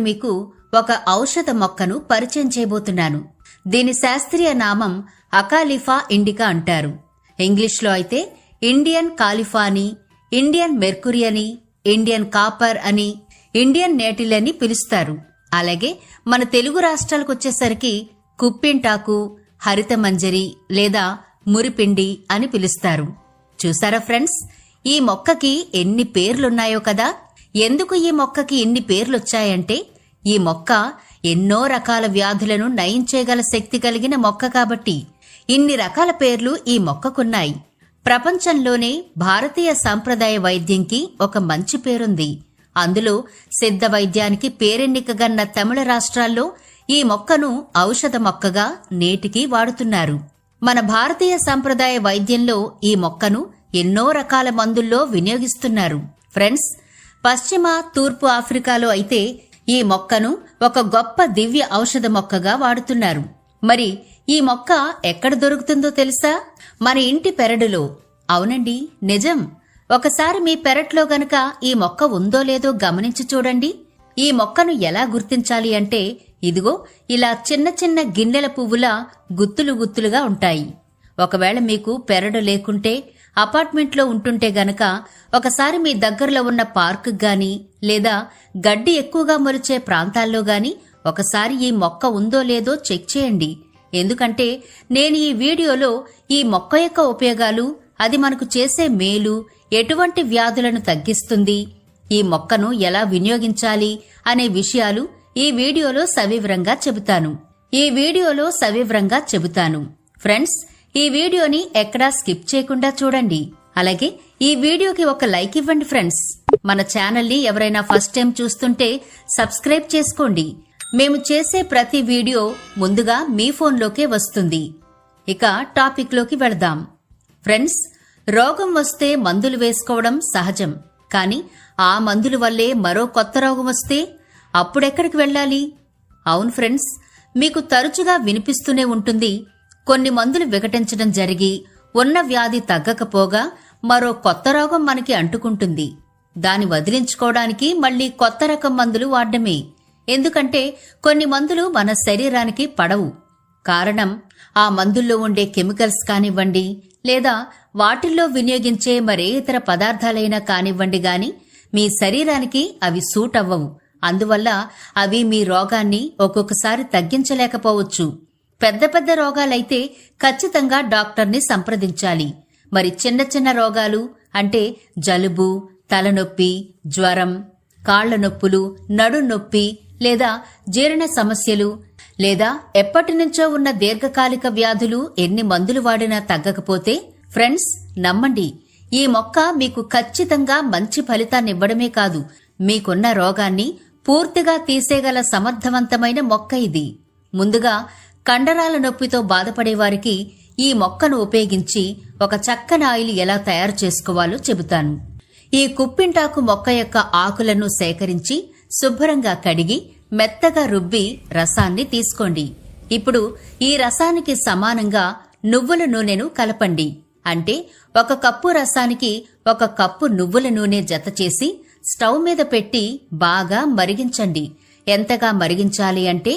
మీకు ఒక ఔషధ మొక్కను పరిచయం చేయబోతున్నాను. దీని శాస్త్రీయ నామం అకాలిఫా ఇండికా అంటారు. ఇంగ్లీష్లో అయితే ఇండియన్ కాలిఫా అని ఇండియన్ మెర్కురీ అని ఇండియన్ కాపర్ అని ఇండియన్ నేటిల్ అని పిలుస్తారు. అలాగే మన తెలుగు రాష్ట్రాలకు వచ్చేసరికి కుప్పింటాకు హరిత మంజరి లేదా మురిపిండి అని పిలుస్తారు. చూసారా ఫ్రెండ్స్? ఈ మొక్కకి ఎన్ని పేర్లున్నాయో కదా? ఎందుకు ఈ మొక్కకి ఇన్ని పేర్లొచ్చాయంటే? ఈ మొక్క ఎన్నో రకాల వ్యాధులను నయం చేయగల శక్తి కలిగిన మొక్క కాబట్టి. ఇన్ని రకాల పేర్లు ఈ మొక్కకున్నాయి. ప్రపంచంలోనే భారతీయ సాంప్రదాయ వైద్యంకి ఒక మంచి పేరుంది. అందులో సిద్ధ వైద్యానికి పేరెన్నికగన్న తమిళ రాష్ట్రాల్లో ఈ మొక్కను ఔషధ మొక్కగా నేటికి వాడుతున్నారు. మన భారతీయ సాంప్రదాయ వైద్యంలో ఈ మొక్కను ఎన్నో రకాల మందుల్లో వినియోగిస్తున్నారు. ఫ్రెండ్స్ పశ్చిమ తూర్పు ఆఫ్రికాలో అయితే ఈ మొక్కను ఒక గొప్ప దివ్య ఔషధ మొక్కగా వాడుతున్నారు. మరి ఈ మొక్క ఎక్కడ దొరుకుతుందో తెలుసా? మన ఇంటి పెరడులో. అవునండి నిజం. ఒకసారి మీ పెరట్లో గనక ఈ మొక్క ఉందో లేదో గమనించి చూడండి. ఈ మొక్కను ఎలా గుర్తించాలి అంటే ఇదిగో ఇలా చిన్న చిన్న గిన్నెల పువ్వులా గుత్తులు గుత్తులుగా ఉంటాయి. ఒకవేళ మీకు పెరడు లేకుంటే అపార్ట్మెంట్లో ఉంటుంటే గనక ఒకసారి మీ దగ్గరలో ఉన్న పార్క్ గాని లేదా గడ్డి ఎక్కువగా మొలిచే ప్రాంతాల్లో గాని ఒకసారి ఈ మొక్క ఉందో లేదో చెక్ చేయండి. ఎందుకంటే నేను ఈ వీడియోలో ఈ మొక్క యొక్క ఉపయోగాలు అది మనకు చేసే మేలు ఎటువంటి వ్యాధులను తగ్గిస్తుంది ఈ మొక్కను ఎలా వినియోగించాలి అనే విషయాలు ఈ వీడియోలో సవివరంగా చెబుతాను. ఈ వీడియోలో సవివరంగా చెబుతాను. ఫ్రెండ్స్ ఈ వీడియోని ఎక్కడా స్కిప్ చేయకుండా చూడండి. అలాగే ఈ వీడియోకి ఒక లైక్ ఇవ్వండి ఫ్రెండ్స్. మన ఛానల్ని ఎవరైనా ఫస్ట్ టైం చూస్తుంటే సబ్స్క్రైబ్ చేసుకోండి. మేము చేసే ప్రతి వీడియో ముందుగా మీ ఫోన్లోకే వస్తుంది. ఇక టాపిక్లోకి వెళదాం. ఫ్రెండ్స్ రోగం వస్తే మందులు వేసుకోవడం సహజం. కానీ ఆ మందుల వల్లే మరో కొత్త రోగం వస్తే అప్పుడెక్కడికి వెళ్ళాలి? అవును ఫ్రెండ్స్ మీకు తరచుగా వినిపిస్తూనే ఉంటుంది కొన్ని మందులు వికటించడం జరిగి ఉన్న వ్యాధి తగ్గకపోగా మరో కొత్త రోగం మనకి అంటుకుంటుంది. దాన్ని వదిలించుకోవడానికి మళ్ళీ కొత్త రకం మందులు వాడడమే. ఎందుకంటే కొన్ని మందులు మన శరీరానికి పడవు. కారణం ఆ మందుల్లో ఉండే కెమికల్స్ కానివ్వండి లేదా వాటిల్లో వినియోగించే మరే ఇతర పదార్థాలైనా కానివ్వండి గాని మీ శరీరానికి అవి సూట్ అవ్వవు అందువల్ల అవి మీ రోగాన్ని ఒక్కొక్కసారి తగ్గించలేకపోవచ్చు. పెద్ద పెద్ద రోగాలైతే ఖచ్చితంగా డాక్టర్ని సంప్రదించాలి. మరి చిన్న చిన్న రోగాలు అంటే జలుబు తలనొప్పి జ్వరం కాళ్ళ నొప్పులు నడు నొప్పి లేదా జీర్ణ సమస్యలు లేదా ఎప్పటి నుంచో ఉన్న దీర్ఘకాలిక వ్యాధులు ఎన్ని మందులు వాడినా తగ్గకపోతే ఫ్రెండ్స్ నమ్మండి. ఈ మొక్క మీకు ఖచ్చితంగా మంచి ఫలితాన్నివ్వడమే కాదు మీకున్న రోగాన్ని పూర్తిగా తీసేగల సమర్థవంతమైన మొక్క ఇది. ముందుగా కండరాల నొప్పితో బాధపడేవారికి ఈ మొక్కను ఉపయోగించి ఒక చక్కని ఆయిల్ ఎలా తయారు చేసుకోవాలో చెబుతాను. ఈ కుప్పింటాకు మొక్క యొక్క ఆకులను సేకరించి శుభ్రంగా కడిగి మెత్తగా రుబ్బి రసాన్ని తీసుకోండి. ఇప్పుడు ఈ రసానికి సమానంగా నువ్వుల నూనెను కలపండి. అంటే ఒక కప్పు రసానికి ఒక కప్పు నువ్వుల నూనె జత చేసి స్టవ్ మీద పెట్టి బాగా మరిగించండి. ఎంతగా మరిగించాలి అంటే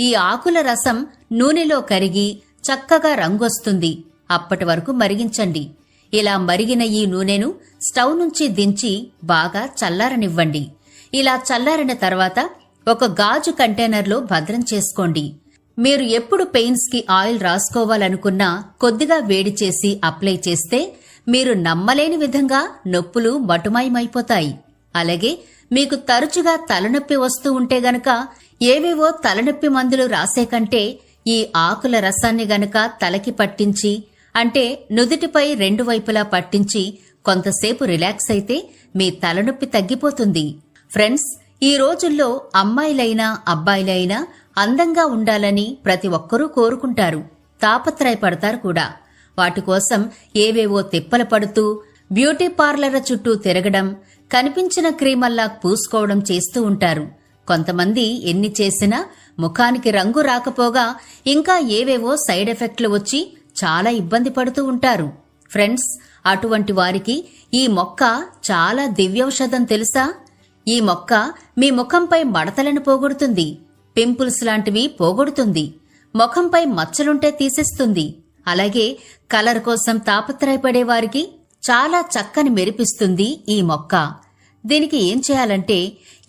ఈ ఆకుల రసం నూనెలో కరిగి చక్కగా రంగొస్తుంది. అప్పటి వరకు మరిగించండి. ఇలా మరిగిన ఈ నూనెను స్టవ్ నుంచి దించి బాగా చల్లారనివ్వండి. ఇలా చల్లారిన తర్వాత ఒక గాజు కంటైనర్లో భద్రం చేసుకోండి. మీరు ఎప్పుడు పెయిన్స్కి ఆయిల్ రాసుకోవాలనుకున్నా కొద్దిగా వేడి చేసి అప్లై చేస్తే మీరు నమ్మలేని విధంగా నొప్పులు మటుమాయమైపోతాయి. అలాగే మీకు తరచుగా తలనొప్పి వస్తూ ఉంటే గనక ఏవేవో తలనొప్పి మందులు రాసే కంటే ఈ ఆకుల రసాన్ని గనక తలకి పట్టించి అంటే నుదుటిపై రెండు వైపులా పట్టించి కొంతసేపు రిలాక్స్ అయితే మీ తలనొప్పి తగ్గిపోతుంది. ఫ్రెండ్స్ ఈ రోజుల్లో అమ్మాయిలైనా అబ్బాయిలైనా అందంగా ఉండాలని ప్రతి ఒక్కరూ కోరుకుంటారు. తాపత్రయపడతారు కూడా. వాటి కోసం ఏవేవో తిప్పలు పడుతూ బ్యూటీ పార్లర్ల చుట్టూ తిరగడం కనిపించిన క్రీమల్లా పూసుకోవడం చేస్తూ ఉంటారు. కొంతమంది ఎన్ని చేసినా ముఖానికి రంగు రాకపోగా ఇంకా ఏవేవో సైడ్ ఎఫెక్ట్లు వచ్చి చాలా ఇబ్బంది పడుతూ ఉంటారు. ఫ్రెండ్స్ అటువంటి వారికి ఈ మొక్క చాలా దివ్యౌషధం తెలుసా? ఈ మొక్క మీ ముఖంపై మడతలను పోగొడుతుంది. పింపుల్స్ లాంటివి పోగొడుతుంది. ముఖంపై మచ్చలుంటే తీసేస్తుంది. అలాగే కలర్ కోసం తాపత్రయపడే వారికి చాలా చక్కని మెరిపిస్తుంది ఈ మొక్క. దీనికి ఏం చేయాలంటే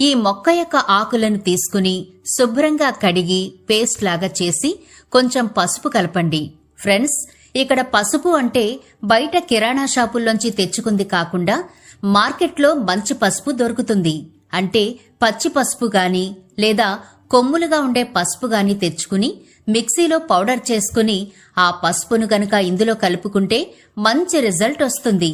ఈ మొక్క యొక్క ఆకులను తీసుకుని శుభ్రంగా కడిగి పేస్ట్ లాగా చేసి కొంచెం పసుపు కలపండి. ఫ్రెండ్స్ ఇక్కడ పసుపు అంటే బయట కిరాణా షాపుల్లోంచి తెచ్చుకుంది కాకుండా మార్కెట్లో మంచి పసుపు దొరుకుతుంది. అంటే పచ్చి పసుపు గాని లేదా కొమ్ములుగా ఉండే పసుపు గాని తెచ్చుకుని మిక్సీలో పౌడర్ చేసుకుని ఆ పసుపును గనక ఇందులో కలుపుకుంటే మంచి రిజల్ట్ వస్తుంది.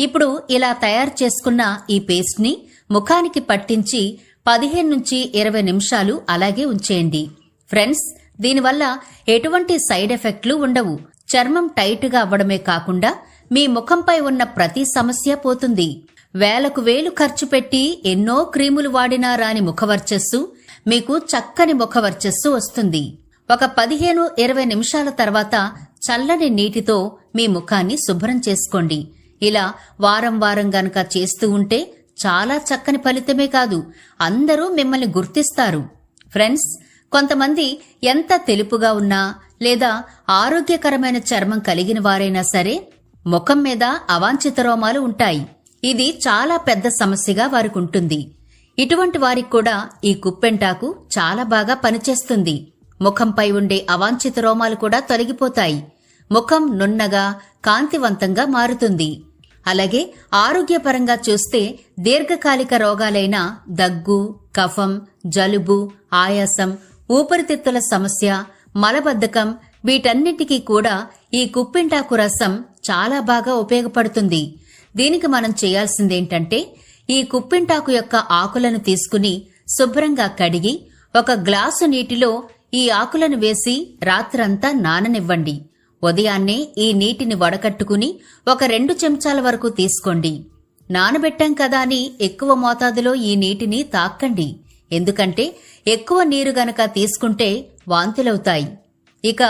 ఇప్పుడు ఇలా తయారు చేసుకున్న ఈ పేస్ట్ని ముఖానికి పట్టించి పదిహేను నుంచి ఇరవై నిమిషాలు అలాగే ఉంచేయండి. ఫ్రెండ్స్ దీనివల్ల ఎటువంటి సైడ్ ఎఫెక్ట్లు ఉండవు. చర్మం టైట్గా అవ్వడమే కాకుండా మీ ముఖంపై ఉన్న ప్రతి సమస్య పోతుంది. వేలకు వేలు ఖర్చు పెట్టి ఎన్నో క్రీములు వాడినా రాని ముఖవర్చస్సు మీకు చక్కని ముఖవర్చస్సు వస్తుంది. ఒక పదిహేను ఇరవై నిమిషాల తర్వాత చల్లని నీటితో మీ ముఖాన్ని శుభ్రం చేసుకోండి. ఇలా వారం వారం గనక చేస్తూ ఉంటే చాలా చక్కని ఫలితమే కాదు. అందరూ మిమ్మల్ని గుర్తిస్తారు. ఫ్రెండ్స్ కొంతమంది ఎంత తెలుపుగా ఉన్నా లేదా ఆరోగ్యకరమైన చర్మం కలిగిన వారైనా సరే ముఖం మీద అవాంఛిత రోమాలు ఉంటాయి. ఇది చాలా పెద్ద సమస్యగా వారికి ఉంటుంది. ఇటువంటి వారికి కూడా ఈ కుప్పెంటాకు చాలా బాగా పనిచేస్తుంది. ముఖంపై ఉండే అవాంఛిత రోమాలు కూడా తొలగిపోతాయి. ముఖం నున్నగా కాంతివంతంగా మారుతుంది. అలాగే ఆరోగ్యపరంగా చూస్తే దీర్ఘకాలిక రోగాలైన దగ్గు కఫం జలుబు ఆయాసం ఊపిరితిత్తుల సమస్య మలబద్ధకం వీటన్నిటికీ కూడా ఈ కుప్పింటాకు రసం చాలా బాగా ఉపయోగపడుతుంది. దీనికి మనం చేయాల్సిందేంటంటే ఈ కుప్పింటాకు యొక్క ఆకులను తీసుకుని శుభ్రంగా కడిగి ఒక గ్లాసు నీటిలో ఈ ఆకులను వేసి రాత్రంతా నాననివ్వండి. ఉదయాన్నే ఈ నీటిని వడకట్టుకుని ఒక రెండు చెంచాల వరకు తీసుకోండి. నానబెట్టాం కదా అని ఎక్కువ మోతాదులో ఈ నీటిని తాక్కండి. ఎందుకంటే ఎక్కువ నీరు గనక తీసుకుంటే వాంతులవుతాయి. ఇక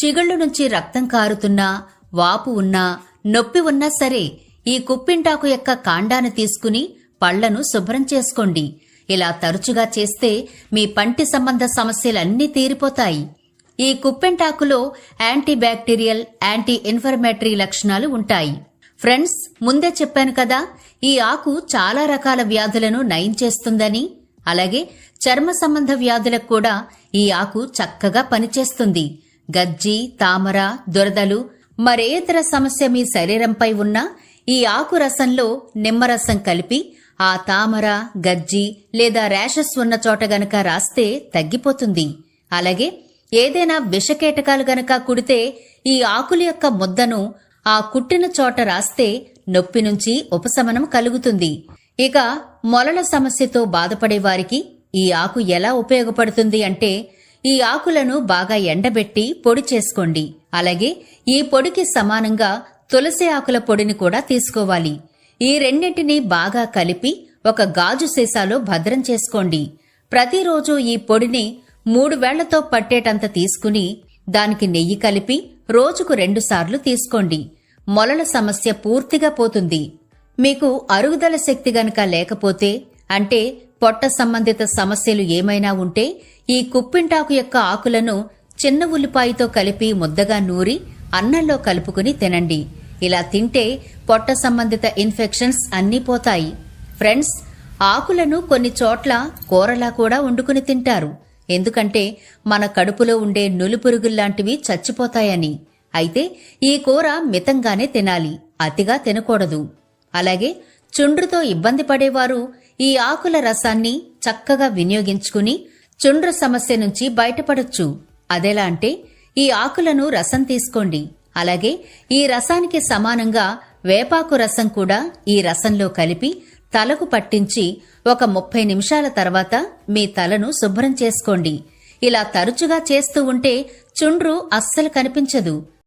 చిగుళ్ళు నుంచి రక్తం కారుతున్నా వాపు ఉన్నా నొప్పి ఉన్నా సరే ఈ కుప్పింటాకు యొక్క కాండాన్ని తీసుకుని పళ్ళను శుభ్రం చేసుకోండి. ఇలా తరచుగా చేస్తే మీ పంటి సంబంధ సమస్యలన్నీ తీరిపోతాయి. ఈ కుప్పెంటాకులో యాంటీ బ్యాక్టీరియల్ యాంటీ ఇన్ఫర్మేటరీ లక్షణాలు ఉంటాయి. ఫ్రెండ్స్ ముందే చెప్పాను కదా ఈ ఆకు చాలా రకాల వ్యాధులను నయం చేస్తుందని. అలాగే చర్మ సంబంధ వ్యాధులకు కూడా ఈ ఆకు చక్కగా పనిచేస్తుంది. గజ్జి తామర దురదలు మరే ఇతర సమస్య మీ శరీరంపై ఉన్నా ఈ ఆకు రసంలో నిమ్మరసం కలిపి ఆ తామర గజ్జి లేదా ర్యాషెస్ ఉన్న చోట గనక రాస్తే తగ్గిపోతుంది. అలాగే ఏదైనా విషకీటకాలు గనక కుడితే ఈ ఆకుల యొక్క ముద్దను ఆ కుట్టిన చోట రాస్తే నొప్పి నుంచి ఉపశమనం కలుగుతుంది. ఇక మొలల సమస్యతో బాధపడే వారికి ఈ ఆకు ఎలా ఉపయోగపడుతుంది అంటే ఈ ఆకులను బాగా ఎండబెట్టి పొడి చేసుకోండి. అలాగే ఈ పొడికి సమానంగా తులసి ఆకుల పొడిని కూడా తీసుకోవాలి. ఈ రెండింటినీ బాగా కలిపి ఒక గాజు సీసాలో భద్రం చేసుకోండి. ప్రతిరోజు ఈ పొడిని మూడు వేళ్ళతో పట్టేటంత తీసుకుని దానికి నెయ్యి కలిపి రోజుకు రెండుసార్లు తీసుకోండి. మొలల సమస్య పూర్తిగా పోతుంది. మీకు అరుగుదల శక్తి గనక లేకపోతే అంటే పొట్ట సంబంధిత సమస్యలు ఏమైనా ఉంటే ఈ కుప్పింటాకు యొక్క ఆకులను చిన్న ఉల్లిపాయతో కలిపి ముద్దగా నూరి అన్నంలో కలుపుకుని తినండి. ఇలా తింటే పొట్ట సంబంధిత ఇన్ఫెక్షన్స్ అన్నీ పోతాయి. ఫ్రెండ్స్ ఆకులను కొన్ని చోట్ల కూరలా కూడా వండుకుని తింటారు. ఎందుకంటే మన కడుపులో ఉండే నులుపురుగుల్లాంటివి చచ్చిపోతాయని. అయితే ఈ కూర మితంగానే తినాలి అతిగా తినకూడదు. అలాగే చుండ్రుతో ఇబ్బంది పడేవారు ఈ ఆకుల రసాన్ని చక్కగా వినియోగించుకుని చుండ్రు సమస్య నుంచి బయటపడొచ్చు. అదెలా అంటే ఈ ఆకులను రసం తీసుకోండి. అలాగే ఈ రసానికి సమానంగా వేపాకు రసం కూడా ఈ రసంలో కలిపి తలకు పట్టించి ఒక ముప్పై నిమిషాల తర్వాత మీ తలను శుభ్రం చేసుకోండి. ఇలా తరచుగా చేస్తూ ఉంటే చుండ్రు అస్సలు కనిపించదు.